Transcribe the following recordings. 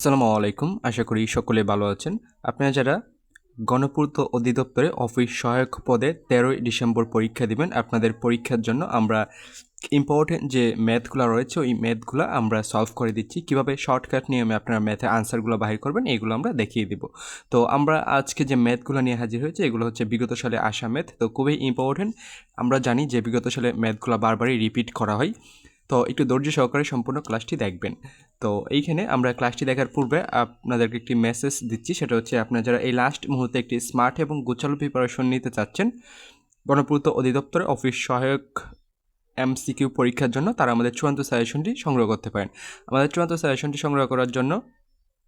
আসসালামু আলাইকুম আশা করি সকলে ভালো আছেন। আপনারা যারা গণপূর্ত অধিদপ্তরে অফিস সহায়ক পদে তেরোই ডিসেম্বর পরীক্ষা দিবেন, আপনাদের পরীক্ষার জন্য আমরা ইম্পর্টেন্ট যে ম্যাথগুলো রয়েছে, ওই ম্যাথগুলো আমরা সলভ করে দিচ্ছি। কীভাবে শর্টকাট নিয়মে আপনারা ম্যাথে আনসারগুলো বাহির করবেন, এগুলো আমরা দেখিয়ে দিব। তো আমরা আজকে যে ম্যাথগুলো নিয়ে হাজির হয়েছে, এগুলো হচ্ছে বিগত সালে আসা ম্যাথ তো খুবই ইম্পর্টেন্ট আমরা জানি যে বিগত সালে ম্যাথগুলো বারবারই রিপিট করা হয়। তো একটু ধৈর্য সহকারে সম্পূর্ণ ক্লাসটি দেখবেন। তো এইখানে আমরা ক্লাসটি দেখার পূর্বে আপনাদেরকে একটি মেসেজ দিচ্ছি, সেটা হচ্ছে আপনারা যারা এই লাস্ট মুহূর্তে একটি স্মার্ট এবং গোছালো প্রিপারেশন নিতে চাচ্ছেন, গণপূর্ত অধিদপ্তরে অফিস সহায়ক এমসিকিউ পরীক্ষার জন্য তারা আমাদের চূড়ান্ত সাজেশনটি সংগ্রহ করতে পারেন। আমাদের চূড়ান্ত সাজেশনটি সংগ্রহ করার জন্য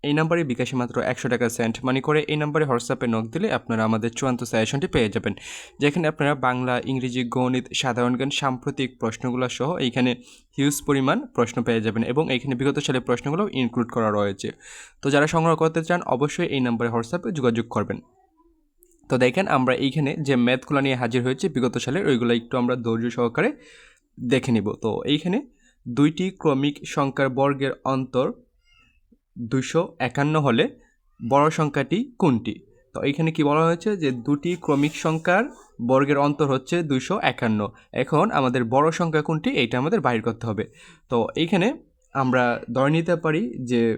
এই নাম্বারে বিকাশে মাত্র একশো টাকা সেন্ট মানি করে এই নাম্বারে হোয়াটসঅ্যাপে নক দিলে আপনারা আমাদের চূড়ান্ত সাজেশনটি পেয়ে যাবেন। যেখানে আপনারা বাংলা, ইংরেজি, গণিত, সাধারণ জ্ঞান, সাম্প্রতিক প্রশ্নগুলো সহ এইখানে হিউজ পরিমাণ প্রশ্ন পেয়ে যাবেন এবং এইখানে বিগত সালের প্রশ্নগুলো ইনক্লুড করা রয়েছে। তো যারা সংগ্রহ করতে চান, অবশ্যই এই নাম্বারে হোয়াটসঅ্যাপে যোগাযোগ করবেন। তো দেখেন, আমরা এইখানে যে ম্যাথগুলো নিয়ে হাজির হয়েছে বিগত সালের, ওইগুলো একটু আমরা ধৈর্য সহকারে দেখে নিব। তো এইখানে দুইটি ক্রমিক সংখ্যার বর্গের অন্তর দুশো একান্ন হলে বড় সংখ্যাটি কোনটি? তো এইখানে কি বলা হয়েছে যে দুটি ক্রমিক সংখ্যার বর্গের অন্তর হচ্ছে দুশো একান্ন। এখন আমাদের বড় সংখ্যা কোনটি? এইটা আমাদের বাইর করতে হবে। তো এইখানে আমরা ধরে নিতে পারি যে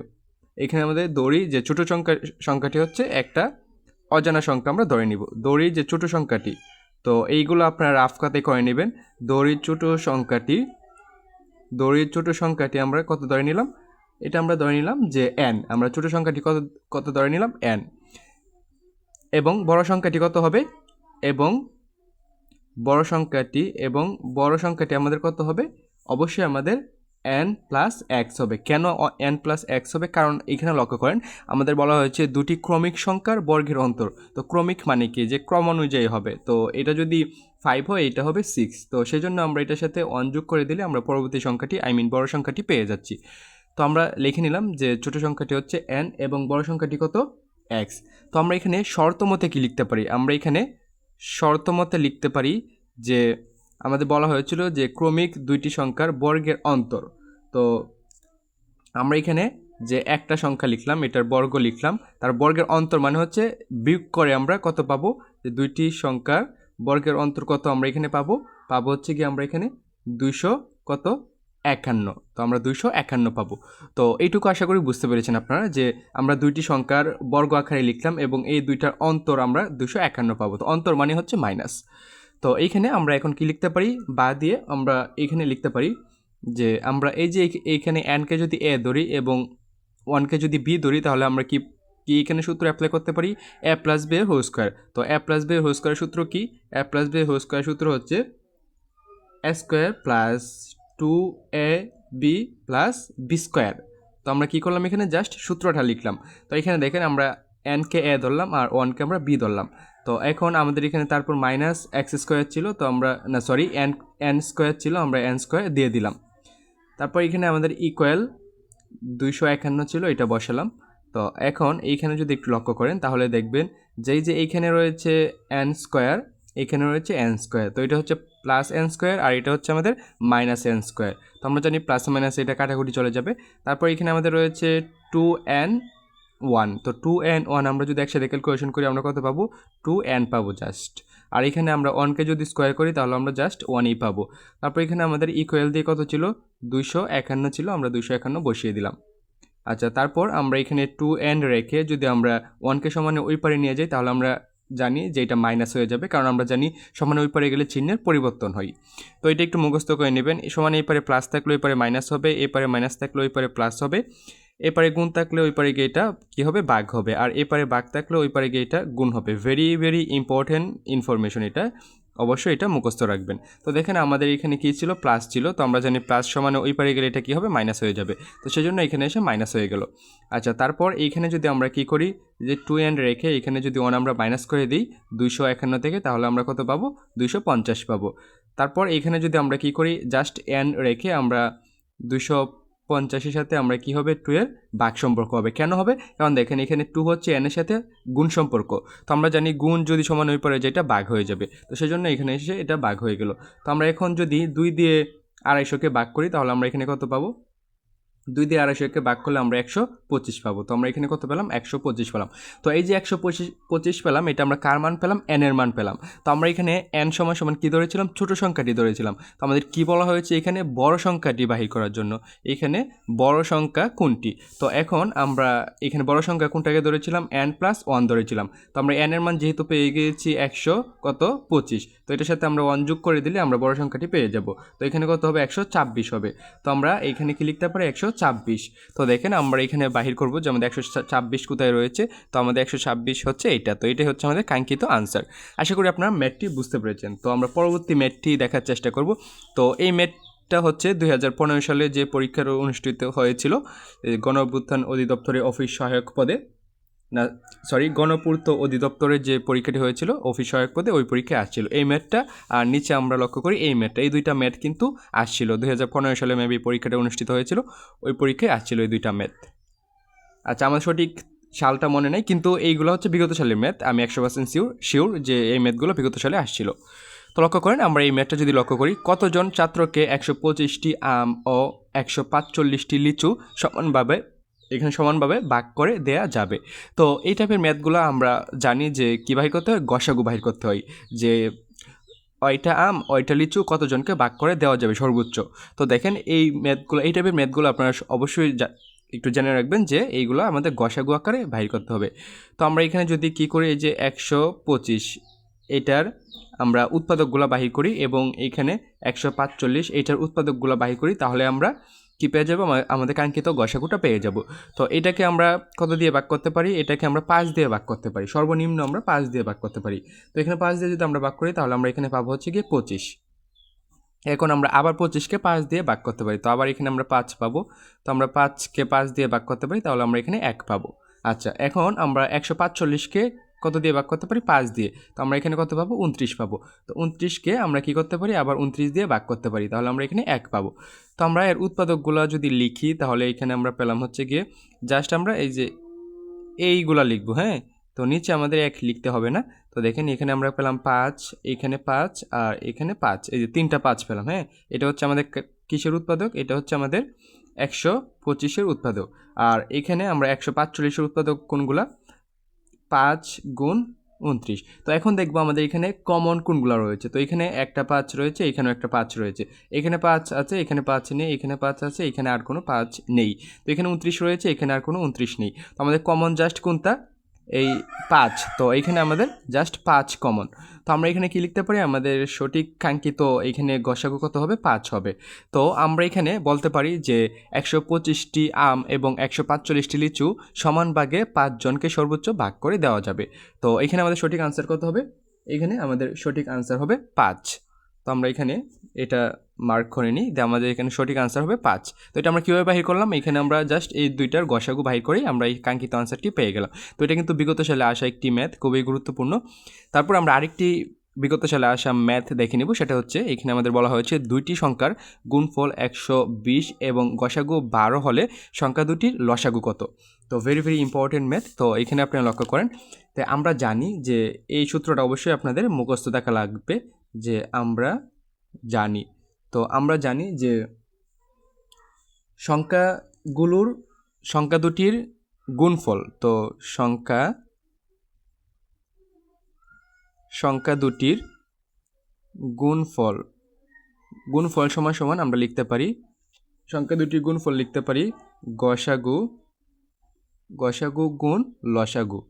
এখানে আমাদের দড়ি যে ছোট সংখ্যা, সংখ্যাটি হচ্ছে একটা অজানা সংখ্যা, আমরা ধরে নিব। দড়ির যে ছোট সংখ্যাটি, তো এইগুলো আপনারা রাফ কাতে করে নেবেন। দড়ির ছোট সংখ্যাটি, দড়ির ছোট সংখ্যাটি আমরা কত ধরে নিলাম? এটা আমরা ধরে নিলাম যে এন আমরা ছোট সংখ্যাটি কত কত ধরে নিলাম? এন এবং বড় সংখ্যাটি কত হবে? এবং বড় সংখ্যাটি এবং বড় সংখ্যাটি আমাদের কত হবে? অবশ্যই আমাদের এন প্লাস এক্স হবে। কেন এন প্লাস এক্স হবে? কারণ এখানে লক্ষ্য করেন, আমাদের বলা হয়েছে দুটি ক্রমিক সংখ্যার বর্গের অন্তর। তো ক্রমিক মানে কি? যে ক্রম অনুযায়ী হবে। তো এটা যদি ফাইভ হয়, এটা হবে সিক্স তো সেই জন্য আমরা এটার সাথে ওয়ান যোগ করে দিলে আমরা পরবর্তী সংখ্যাটি আই মিন বড় সংখ্যাটি পেয়ে যাচ্ছি। তো আমরা লিখে নিলাম যে ছোট সংখ্যাটি হচ্ছে এন এবং বড় সংখ্যাটি কত এক্স তো আমরা এখানে শর্ত মতে কী লিখতে পারি? আমরা এখানে শর্ত মতে লিখতে পারি যে আমাদের বলা হয়েছিল যে ক্রমিক দুইটি সংখ্যার বর্গের অন্তর। তো আমরা এখানে যে একটা সংখ্যা লিখলাম, এটার বর্গ লিখলাম, তার বর্গের অন্তর মানে হচ্ছে বিয়োগ করে আমরা কত পাবো? যে দুইটি সংখ্যার বর্গের অন্তর কত আমরা এখানে পাবো? পাবো হচ্ছে কি আমরা এখানে দুইশো কত? একান্ন। তো আমরা দুইশো একান্ন পাবো। তো এইটুকু আশা করি বুঝতে পেরেছেন আপনারা যে আমরা দুইটি সংখ্যার বর্গ আকারে লিখলাম এবং এই দুইটার অন্তর আমরা দুশো একান্ন পাবো। তো অন্তর মানে হচ্ছে মাইনাস তো এইখানে আমরা এখন কি লিখতে পারি? বা দিয়ে আমরা এইখানে লিখতে পারি যে আমরা এই যে এইখানে এনকে যদি এ ধরি এবং ওয়ানকে যদি বি ধরি তাহলে আমরা কি কি এখানে সূত্র অ্যাপ্লাই করতে পারি? A plus B whole square তো A plus B whole square সূত্র কি? A plus B whole square সূত্র হচ্ছে A square plus two A B plus B square তো আমরা কী করলাম এখানে? জাস্ট সূত্রটা লিখলাম। তো এখানে দেখেন আমরা এনকে এ ধরলাম আর ওয়ানকে আমরা বি ধরলাম। তো এখন আমাদের এখানে তারপর মাইনাস এক্স স্কোয়ার ছিল, তো আমরা, না সরি এন এন স্কোয়ার ছিল, আমরা এন স্কোয়ার দিয়ে দিলাম। তারপর এখানে আমাদের ইকুয়াল দুইশো একান্ন ছিল, এটা বসালাম। তো এখন এইখানে যদি একটু লক্ষ্য করেন, তাহলে দেখবেন যেই যে এইখানে রয়েছে এন স্কোয়ার এখানে রয়েছে এন স্কোয়ার তো এটা হচ্ছে প্লাস এন স্কোয়ার আর এটা হচ্ছে আমাদের মাইনাস এন স্কোয়ার তো আমরা জানি প্লাস মাইনাস এটা কাটাকুটি চলে যাবে। তারপর এখানে আমাদের রয়েছে টু এন ওয়ান তো টু এন ওয়ান আমরা যদি একসাথে ক্যালকুলেশন করি আমরা কত পাবো? টু এন পাবো জাস্ট আর এখানে আমরা ওয়ানকে যদি স্কোয়ার করি তাহলে আমরা জাস্ট ওয়ানই পাবো। তারপর এখানে আমাদের ইকুয়াল দিয়ে কত ছিল? দুইশো একান্ন ছিল, আমরা দুইশো একান্ন বসিয়ে দিলাম। আচ্ছা তারপর আমরা এখানে টু এন রেখে যদি আমরা ওয়ানকে সমানে ওই পারে নিয়ে যাই তাহলে আমরা জানি যে এটা মাইনাস হয়ে যাবে, কারণ আমরা জানি সমান ওই পারে গেলে চিহ্নের পরিবর্তন হয়। তো এটা একটু মুখস্থ করে নেবেন, সমানে এই পারে প্লাস থাকলে ওই পারে মাইনাস হবে এ পারে মাইনাস থাকলে ওই পারে প্লাস হবে এপারে গুণ থাকলে ওই পারে গিয়ে এটা কী হবে? বাঘ হবে, আর এপারে বাঘ থাকলে ওই পারে গিয়ে এটা গুণ হবে। ভেরি ভেরি ইম্পর্টেন্ট ইনফরমেশন এটা। অবশ্যই এটা মুখস্থ রাখবেন। তো দেখেন আমাদের এখানে কী ছিল? প্লাস ছিল। তো আমরা জানি প্লাস সমানে ওই পারে গেলে এটা কী হবে? মাইনাস হয়ে যাবে। তো সেই জন্য এখানে এসে মাইনাস হয়ে গেল। আচ্ছা তারপর এইখানে যদি আমরা কি করি? যে টু এন্ড রেখে এখানে যদি ওয়ান আমরা মাইনাস করে দিই, দুইশো একান্ন থেকে, তাহলে আমরা কত পাবো? দুইশো পঞ্চাশ পাবো। তারপর এখানে যদি আমরা কি করি? জাস্ট এন রেখে আমরা দুইশো পঞ্চাশের সাথে আমরা কি হবে? টু এর বাঘ সম্পর্ক হবে। কেন হবে? কারণ দেখেন এখানে টু হচ্ছে এনের সাথে গুণ সম্পর্ক। তো আমরা জানি গুণ যদি সমান হয়ে পড়ে যে এটা বাঘ হয়ে যাবে। তো সেই জন্য এখানে এসে এটা বাঘ হয়ে গেল। তো আমরা এখন যদি দুই দিয়ে আড়াইশোকে বাঘ করি, তাহলে আমরা এখানে কত পাবো? দুই দিয়ে আড়াইশোকে ভাগ করলে আমরা একশো পঁচিশ পাবো। তো আমরা এখানে কত পেলাম? একশো পঁচিশ পেলাম। তো এই যে একশো পঁচিশ পঁচিশ পেলাম, এটা আমরা কার মান পেলাম? এন এর মান পেলাম। তো আমরা এখানে এন সমান সমান কী ধরেছিলাম? ছোট সংখ্যাটি ধরেছিলাম। তো আমাদের কী বলা হয়েছে এখানে? বড় সংখ্যাটি বাহির করার জন্য। এখানে বড় সংখ্যা কোনটি? তো এখন আমরা এখানে বড় সংখ্যা কোনটাকে ধরেছিলাম? এন প্লাস ওয়ান ধরেছিলাম। তো আমরা এন এর মান যেহেতু পেয়ে গিয়েছি একশো কত? পঁচিশ। তো এটার সাথে আমরা ওয়ান যোগ করে দিলে আমরা বড় সংখ্যাটি পেয়ে যাব। তো এখানে কত হবে? একশো ছাব্বিশ হবে। তো আমরা এখানে কি লিখতে পারি? একশো ছাব্বিশ। তো দেখেন আমরা এখানে বাহির করব যে আমাদের একশো ছাব্বিশ কোথায় রয়েছে? তো আমাদের একশো ছাব্বিশ হচ্ছে এইটা। তো এটাই হচ্ছে আমাদের কাঙ্ক্ষিত আনসার আশা করি আপনারা ম্যাটটি বুঝতে পেরেছেন। তো আমরা পরবর্তী ম্যাটটি দেখার চেষ্টা করব। তো এই ম্যাট এটা হচ্ছে দুই হাজার পনেরো সালে যে পরীক্ষার অনুষ্ঠিত হয়েছিল এই গণ অভ্যুত্থান অধিদপ্তরের অফিস সহায়ক পদে। না সরি গণপূর্ত অধিদপ্তরের যে পরীক্ষাটি হয়েছিল, অফিস সহায়ক পদে ওই পরীক্ষায় আসছিল। এই ম্যাথটা, আর নিচে আমরা লক্ষ্য করি, এই ম্যাথটা, এই দুইটা ম্যাথ কিন্তু আসছিল। দুই হাজার পনেরো সালে মেবি পরীক্ষাটা অনুষ্ঠিত হয়েছিল, ওই পরীক্ষায় আসছিল এই দুইটা ম্যাথ। আচ্ছা আমার সঠিক সালটা মনে নেই, কিন্তু এইগুলো হচ্ছে বিগত সালের ম্যাথ, আমি একশো পার্সেন্ট শিওর শিওর যে এই ম্যাথগুলো বিগত সালে আসছিল। তো লক্ষ্য করেন, আমরা এই ম্যাথটা যদি লক্ষ্য করি, কতজন ছাত্রকে একশো পঁচিশটি আম ও একশো পাঁচচল্লিশটি লিচু সমানভাবে এখানে সমানভাবে ভাগ করে দেয়া যাবে। তো এই টাইপের ম্যাথগুলো আমরা জানি যে কী বাহির করতে হয়? গসাগু বাহির করতে হয়। যে ওইটা আম, ওইটা লিচু কতজনকে ভাগ করে দেওয়া যাবে সর্বোচ্চ? তো দেখেন এই ম্যাথগুলো এই টাইপের ম্যাথগুলো আপনারা অবশ্যই একটু জেনে রাখবেন যে এইগুলো আমাদের গসাগু আকারে বাহির করতে হবে। তো আমরা এখানে যদি কি করি, এই যে একশো পঁচিশ, এটার আমরা উৎপাদকগুলো বাহির করি এবং এইখানে একশো পাঁচচল্লিশ এইটার উৎপাদকগুলো বাহির করি, তাহলে আমরা কি পেয়ে যাব? আমা- আমাদের কাঙ্ক্ষিত গসাগুটা পেয়ে যাব। তো এটাকে আমরা কত দিয়ে ভাগ করতে পারি? এটাকে আমরা পাঁচ দিয়ে ভাগ করতে পারি। সর্বনিম্ন আমরা পাঁচ দিয়ে ভাগ করতে পারি। তো এখানে পাঁচ দিয়ে যদি আমরা ভাগ করি, তাহলে আমরা এখানে পাবো হচ্ছে গিয়ে পঁচিশ। এখন আমরা আবার পঁচিশকে পাঁচ দিয়ে ভাগ করতে পারি। তো আবার এখানে আমরা পাঁচ পাবো। তো আমরা পাঁচকে পাঁচ দিয়ে ভাগ করতে পারি, তাহলে আমরা এখানে এক পাবো। আচ্ছা এখন আমরা একশো পাঁচচল্লিশকে কত দিয়ে ভাগ করতে পারি? পাঁচ দিয়ে। তো আমরা এখানে কত পাবো? উনত্রিশ পাবো। তো উনত্রিশকে আমরা কি করতে পারি? আবার উনত্রিশ দিয়ে ভাগ করতে পারি। তাহলে আমরা এখানে এক পাবো। তো আমরা এর উৎপাদকগুলো যদি লিখি, তাহলে এখানে আমরা পেলাম হচ্ছে গিয়ে জাস্ট আমরা এই যে এইগুলা লিখব হ্যাঁ? তো নিচে আমাদের এক লিখতে হবে না। তো দেখেন এখানে আমরা পেলাম পাঁচ, এখানে পাঁচ আর এখানে পাঁচ। এই যে তিনটা পাঁচ পেলাম হ্যাঁ? এটা হচ্ছে আমাদের কিসের উৎপাদক? এটা হচ্ছে আমাদের একশো পঁচিশের উৎপাদক। আর এখানে আমরা একশো পাঁচচল্লিশের উৎপাদক কোনগুলা? পাঁচ গুণ উনত্রিশ। তো এখন দেখব আমাদের এখানে কমন কোনগুলো রয়েছে। তো এখানে একটা পাঁচ রয়েছে, এখানেও একটা পাঁচ রয়েছে। এখানে পাঁচ আছে, এখানে পাঁচ নেই, এখানে পাঁচ আছে, এখানে আর কোনো পাঁচ নেই। তো এখানে উনত্রিশ রয়েছে, এখানে আর কোনো উনত্রিশ নেই। তো আমাদের কমন জাস্ট কোনটা? এই পাঁচ। তো এখানে আমাদের জাস্ট পাঁচ কমন তো আমরা এখানে কি লিখতে পারি? আমাদের সঠিক কাঙ্ক্ষিত এখানে গসাগু কত হবে? পাঁচ হবে। তো আমরা এখানে বলতে পারি যে একশো পঁচিশটি আম এবং একশো পাঁচচল্লিশটি লিচু সমান ভাগে পাঁচজনকে সর্বোচ্চ ভাগ করে দেওয়া যাবে। তো এখানে আমাদের সঠিক আনসার কত হবে? এখানে আমাদের সঠিক আনসার হবে পাঁচ। তো আমরা এখানে এটা মার্ক করে নিই যে আমাদের এখানে সঠিক আনসার হবে পাঁচ। তো এটা আমরা কীভাবে বাহির করলাম? এখানে আমরা জাস্ট এই দুইটার গসাগু বাহির করেই আমরা এই কাঙ্ক্ষিত আনসারটি পেয়ে গেলাম। তো এটা কিন্তু বিগত সালে আসা একটি ম্যাথ খুবই গুরুত্বপূর্ণ। তারপর আমরা আরেকটি বিগত সালে আসা ম্যাথ দেখে নেব, সেটা হচ্ছে এখানে আমাদের বলা হয়েছে দুইটি সংখ্যার গুণফল একশো বিশ এবং গসাগু বারো হলে সংখ্যা দুটির লসাগু কত। তো ভেরি ভেরি ইম্পর্টেন্ট ম্যাথ তো এখানে আপনারা লক্ষ্য করেন। তাই আমরা জানি যে এই সূত্রটা অবশ্যই আপনাদের মুখস্থ দেখা লাগবে যে আমরা জানি। তো আমরা জানি যে সংখ্যাগুলোর সংখ্যা দুটির গুণফল, তো সংখ্যা সংখ্যা দুটির গুণফল গুণফল সমান সমান আমরা লিখতে পারি, সংখ্যা দুটির গুণফল লিখতে পারি গসাগু গসাগু গুণ লসাগু।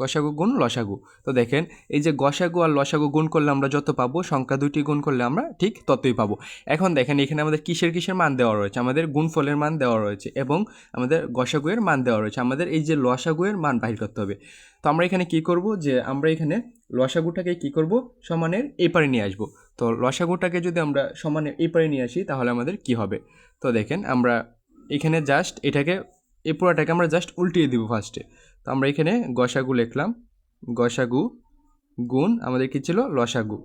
গসাগু গুণ লসাগু। তো দেখেন, এই যে গসাগু আর লসাগু গুণ করলে আমরা যত পাবো, সংখ্যা দুটি গুণ করলে আমরা ঠিক ততই পাবো। এখন দেখেন, এখানে আমাদের কিসের কিসের মান দেওয়া রয়েছে? আমাদের গুণফলের মান দেওয়া রয়েছে এবং আমাদের গসাগুয়ের মান দেওয়া রয়েছে। আমাদের এই যে লসাগুয়ের মান বাহির করতে হবে। তো আমরা এখানে কি করব? যে আমরা এখানে লসাগুটাকে কি করব? সমানের এই পারে নিয়ে আসব। তো লসাগুটাকে যদি আমরা সমানের এই পারে নিয়ে আসি, তাহলে আমাদের কি হবে? তো দেখেন, আমরা এখানে জাস্ট এটাকে এই পোড়াটাকে আমরা জাস্ট উল্টিয়ে দিব ফার্স্টে তো আমরা এখানে গসাগু লিখলাম। গসাগু গুণ আমাদের কি ছিল? লসাগু।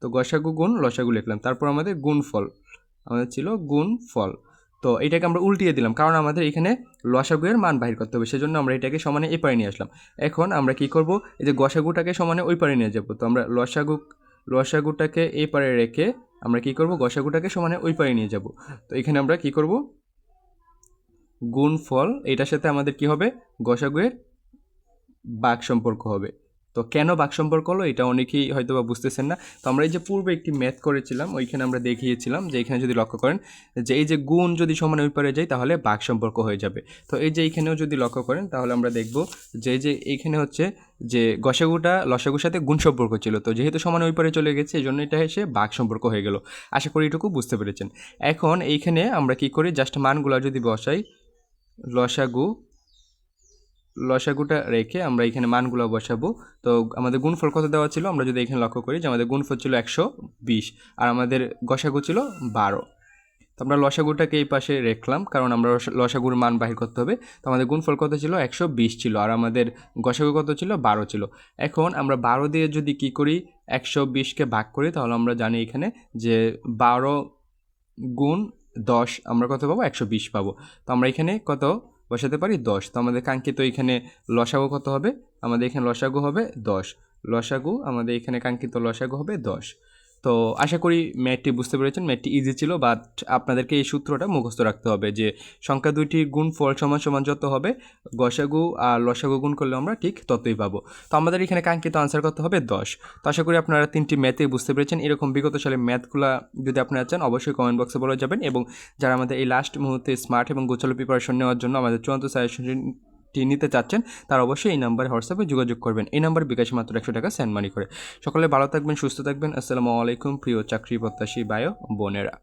তো গসাগু গুণ, লসাগু লিখলাম। তারপর আমাদের গুণফল। আমাদের ছিল গুণ ফল তো এটাকে আমরা উল্টিয়ে দিলাম, কারণ আমাদের এখানে লসাগুয়ের মান বাহির করতে হবে, সেজন্য আমরা এটাকে সমানে এই পারে নিয়ে আসলাম। এখন আমরা কি করব? এই যে গসাগুটাকে সমানে ওই পারে নিয়ে যাব। তো আমরা লসাগু, লসাগুটাকে এ পারে রেখে আমরা কি করব? গসাগুটাকে সমানে ওই পারে নিয়ে যাব। তো এখানে আমরা কি করব? গুণফল, এটার সাথে আমাদের কি হবে? গসাগুয়ের বাক সম্পর্ক হবে। তো কেন বাক সম্পর্ক হলো? এটা অনেকেই হয়তো বা বুঝতেছেন না। তো আমরা এই যে পূর্বে একটি ম্যাথ করেছিলাম, ওইখানে আমরা দেখিয়েছিলাম যে এখানে যদি লক্ষ্য করেন, যে এই যে গুণ যদি সমান ওই পারে যায়, তাহলে বাক সম্পর্ক হয়ে যাবে। তো এই যে এইখানেও যদি লক্ষ্য করেন, তাহলে আমরা দেখব যে যে এইখানে হচ্ছে যে গসাগুটা, লসাগুর সাথে গুণ সম্পর্ক ছিল। তো যেহেতু সমান ওই পারে চলে গেছে এই জন্য এটা এসে বাক সম্পর্ক হয়ে গেল। আশা করি এটুকু বুঝতে পেরেছেন। এখন এইখানে আমরা কি করি? জাস্ট মানগুলো যদি বসাই লসাগু, লসাগুটা রেখে আমরা এখানে মানগুলো বসাবো। তো আমাদের গুণফল কত দেওয়া ছিল? আমরা যদি এখানে লক্ষ্য করি যে আমাদের গুণফল ছিল একশো বিশ, আর আমাদের গসাগু ছিল বারো। তো আমরা লসাগুটাকে এই পাশে রেখলাম, কারণ আমরা লসা- লসাগুর মান বাহির করতে হবে। তো আমাদের গুণফল কত ছিল? একশো বিশ ছিল, আর আমাদের গসাগু কত ছিল? বারো ছিল। এখন আমরা বারো দিয়ে যদি কি করি, একশো বিশকে ভাগ করি, তাহলে আমরা জানি এখানে যে বারো গুণ দশ, আমরা কত পাবো? একশো বিশ পাবো। তো আমরা এখানে কত বসাতে পারি? দশ। তো আমাদের কাঙ্ক্ষিত এখানে লসাগু কত হবে? আমাদের এখানে লসাগু হবে দশ। লসাগু, আমাদের এখানে কাঙ্ক্ষিত লসাগু হবে দশ। তো আশা করি ম্যাথটি বুঝতে পেরেছেন, ম্যাথটি ইজি ছিল বাট আপনাদেরকে এই সূত্রটা মুখস্থ রাখতে হবে যে সংখ্যা দুইটি গুণ ফল সমান সমান যত হবে, গসাগু আর লসাগু গুণ করলে আমরা ঠিক ততই পাবো। তো আমাদের এখানে কাঙ্ক্ষিত আনসার করতে হবে দশ। তো আশা করি আপনারা তিনটি ম্যাথে বুঝতে পেরেছেন। এরকম বিগত সালে ম্যাথগুলো যদি আপনারা চান, অবশ্যই কমেন্ট বক্সে বলে যাবেন এবং যারা আমাদের এই লাস্ট মুহূর্তে স্মার্ট এবং গোছালো প্রিপারেশন নেওয়ার জন্য আমাদের চূড়ান্ত সাজেশনটি নিতে চাচ্ছেন, তার অবশ্যই এই নাম্বারে হোয়াটসঅ্যাপে যোগাযোগ করবেন। এই নাম্বার বিকাশ মাত্র একশো টাকা সেন্ড মানি করে। সকলে ভালো থাকবেন, সুস্থ থাকবেন। আসসালামু আলাইকুম, প্রিয় চাকরি প্রত্যাশী বায়ো বোনেরা।